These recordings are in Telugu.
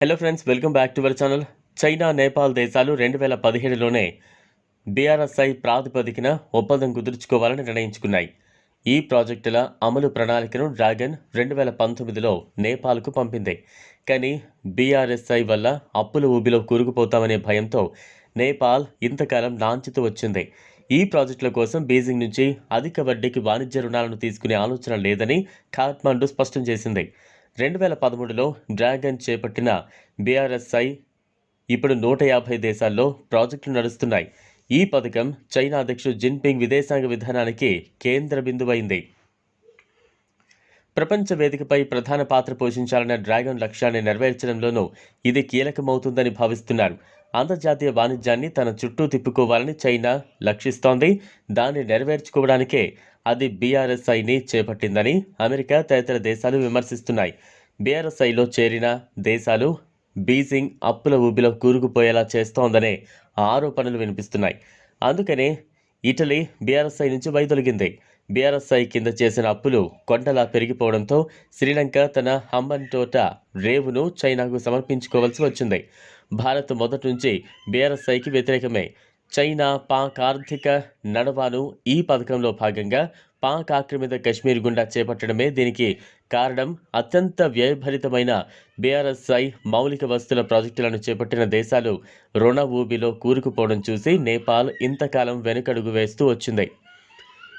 Hello friends welcome back to our channel China Nepal దేశాలు రెండు వేల పదిహేడులోనే బీఆర్ఎస్ఐ ప్రాతిపదికన ఒప్పందం కుదుర్చుకోవాలని నిర్ణయించుకున్నాయి. ఈ ప్రాజెక్టుల అమలు ప్రణాళికను డ్రాగన్ రెండు వేల పంతొమ్మిదిలో నేపాల్కు పంపింది. కానీ బీఆర్ఎస్ఐ వల్ల అప్పుల ఊబిలో కూరుకుపోతామనే భయంతో నేపాల్ ఇంతకాలం లాంఛితూ వచ్చింది. ఈ ప్రాజెక్టుల కోసం బీజింగ్ నుంచి అధిక వడ్డీకి వాణిజ్య రుణాలను తీసుకునే ఆలోచన లేదని ఖాట్మాండు స్పష్టం చేసింది. రెండు వేల పదమూడులో డ్రాగన్ చేపట్టిన బీఆర్ఎస్ఐ ఇప్పుడు నూట యాభై దేశాల్లో ప్రాజెక్టులు నడుస్తున్నాయి. ఈ పథకం చైనా అధ్యక్షుడు జిన్పింగ్ విదేశాంగ విధానానికి కేంద్ర బిందువైంది. ప్రపంచ వేదికపై ప్రధాన పాత్ర పోషించాలన్న డ్రాగన్ లక్ష్యాన్ని నెరవేర్చడంలోనూ ఇది కీలకమవుతుందని భావిస్తున్నారు. అంతర్జాతీయ వాణిజ్యాన్ని తన చుట్టూ తిప్పుకోవాలని చైనా లక్షిస్తోంది దాన్ని నెరవేర్చుకోవడానికే అది బీఆర్ఎస్ఐని చేపట్టిందని అమెరికా తదితర దేశాలు విమర్శిస్తున్నాయి. బీఆర్ఎస్ఐలో చేరిన దేశాలు బీజింగ్ అప్పుల ఊబిలో కూరుకుపోయేలా చేస్తోందనే ఆరోపణలు వినిపిస్తున్నాయి. అందుకనే ఇటలీ బీఆర్ఎస్ఐ నుంచి వైదొలిగింది. బీఆర్ఎస్ఐ కింద చేసిన అప్పులు కొండలా పెరిగిపోవడంతో శ్రీలంక తన హంబన్టోట రేవును చైనాకు సమర్పించుకోవాల్సి వచ్చింది. భారత్ మొదటి నుంచి బీఆర్ఎస్ఐకి వ్యతిరేకమే. చైనా పాక్ ఆర్థిక నడవాను ఈ పథకంలో భాగంగా పాక్ ఆక్రమిత కశ్మీర్ గుండా చేపట్టడమే దీనికి కారణం. అత్యంత వ్యయభరితమైన బీఆర్ఎస్ఐ మౌలిక వస్తుల ప్రాజెక్టులను చేపట్టిన దేశాలు రుణ ఊబిలో కూరుకుపోవడం చూసి నేపాల్ ఇంతకాలం వెనుకడుగు వేస్తూ వచ్చింది.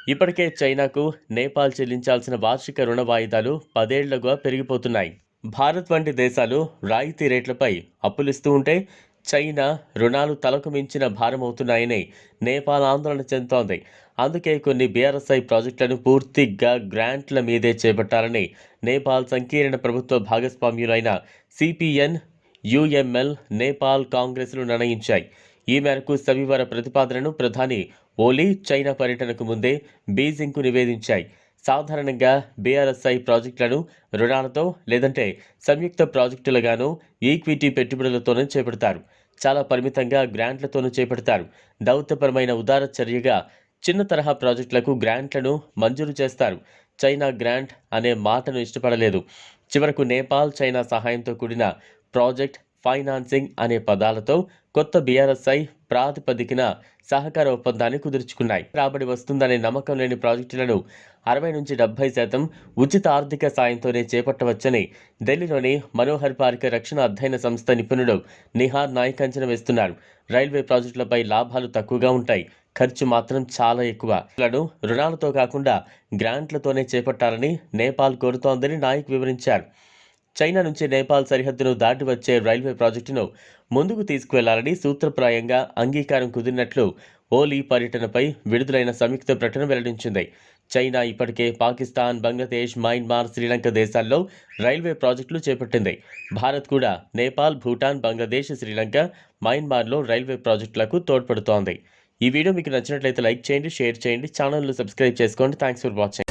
ఇప్పటికే చైనాకు నేపాల్ చెల్లించాల్సిన వార్షిక రుణ వాయిదాలు పదేళ్ళుగా పెరిగిపోతున్నాయి. భారత్ వంటి దేశాలు రాయితీ రేట్లపై అప్పులిస్తూ ఉంటే చైనా రుణాలు తలకు మించిన భారమవుతున్నాయని నేపాల్ ఆందోళన చెందుతోంది. అందుకే కొన్ని బీఆర్ఎస్ఐ ప్రాజెక్టులను పూర్తిగా గ్రాంట్ల మీదే చేపట్టాలని నేపాల్ సంకీర్ణ ప్రభుత్వ భాగస్వామ్యులైన C P N U M L Nepal కాంగ్రెస్లు నిర్ణయించాయి. ఈ మేరకు సవివర ప్రతిపాదనను ప్రధాని ఓలీ చైనా పర్యటనకు ముందే బీజింగ్కు నివేదించాయి. సాధారణంగా బీఆర్ఎస్ఐ ప్రాజెక్టులను రుణాలతో లేదంటే సంయుక్త ప్రాజెక్టులుగాను ఈక్విటీ పెట్టుబడులతోనూ చేపడతారు. చాలా పరిమితంగా గ్రాంట్లతోనూ చేపడతారు. దౌత్యపరమైన ఉదార చర్యగా చిన్న తరహా ప్రాజెక్టులకు గ్రాంట్లను మంజూరు చేస్తారు. చైనా గ్రాంట్ అనే మాటను ఇష్టపడలేదు. చివరకు నేపాల్ చైనా సహాయంతో కూడిన ప్రాజెక్ట్ ఫైనాన్సింగ్ అనే పదాలతో కొత్త బీఆర్ఎస్ఐ ప్రాతిపదికన సహకార ఒప్పందాన్ని కుదుర్చుకున్నాయి. రాబడి వస్తుందనే నమ్మకం లేని ప్రాజెక్టులను అరవై నుంచి డెబ్బై శాతం ఉచిత ఆర్థిక సాయంతోనే చేపట్టవచ్చని ఢిల్లీలోని మనోహర్ పారిక రక్షణ అధ్యయన సంస్థ నిపుణుడు నిహార్ నాయక్ అంచనా వేస్తున్నారు. రైల్వే ప్రాజెక్టులపై లాభాలు తక్కువగా ఉంటాయి. ఖర్చు మాత్రం చాలా ఎక్కువ. రుణాలతో కాకుండా గ్రాంట్లతోనే చేపట్టాలని నేపాల్ కోరుతోందని నాయక్ వివరించారు. చైనా నుంచి నేపాల్ సరిహద్దును దాటి వచ్చే రైల్వే ప్రాజెక్టును ముందుకు తీసుకువెళ్ళాలని సూత్రప్రాయంగా అంగీకారం కుదిరినట్లు ఓలీ పర్యటనపై విడుదలైన సంయుక్త ప్రకటన వెల్లడించింది. చైనా ఇప్పటికే పాకిస్తాన్ బంగ్లాదేశ్ మయన్మార్ శ్రీలంక దేశాల్లో రైల్వే ప్రాజెక్టులు చేపట్టింది. భారత్ కూడా నేపాల్ భూటాన్ బంగ్లాదేశ్ శ్రీలంక మయన్మార్లో రైల్వే ప్రాజెక్టులకు తోడ్పడుతోంది. ఈ వీడియో మీకు నచ్చినట్లయితే లైక్ చేయండి షేర్ చేయండి ఛానల్ను సబ్స్క్రైబ్ చేసుకోండి. Thanks for watching.